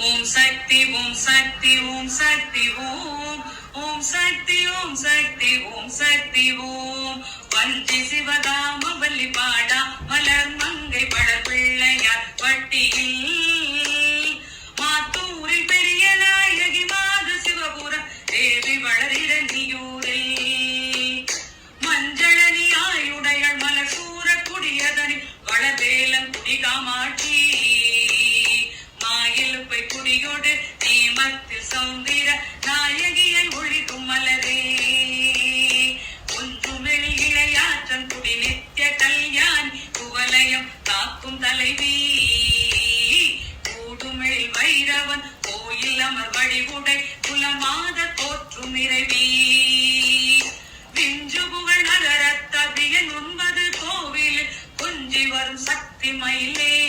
ஓம் சக்தி ஓம் சக்தி ஓம் சக்தி ஓம். ஓம் சக்தி ஓம் சக்தி ஓம் சக்தி ஓம். வந்தி சிவதாம வள்ளி பாடா மலர் மங்கை படர் பிள்ளையார் வட்டியில். மாத்தூரில் பெரிய நாயகி மாத சிவபுர தேவி வளரிட வளரிடனியூரில் மஞ்சளனி ஆயுடைகள் மலர் சூர குடியதனி வளவேலன் குடி இன்பத்தில் சௌந்திர நாயகியன் ஒளி குமலரே ஒன்றுமெளி இளையாற்றன் குடி நித்திய கல்யாணி குவலயம் காக்கும் தலைவி. கூடுமெளி வைரவன் கோயில் அமர் வழிவுடை குலமாத போற்றும் நிறைவி. விஞ்சு நகரத்தபியன் ஒன்பது கோவில் கொஞ்சி வரும் சக்தி மயிலே.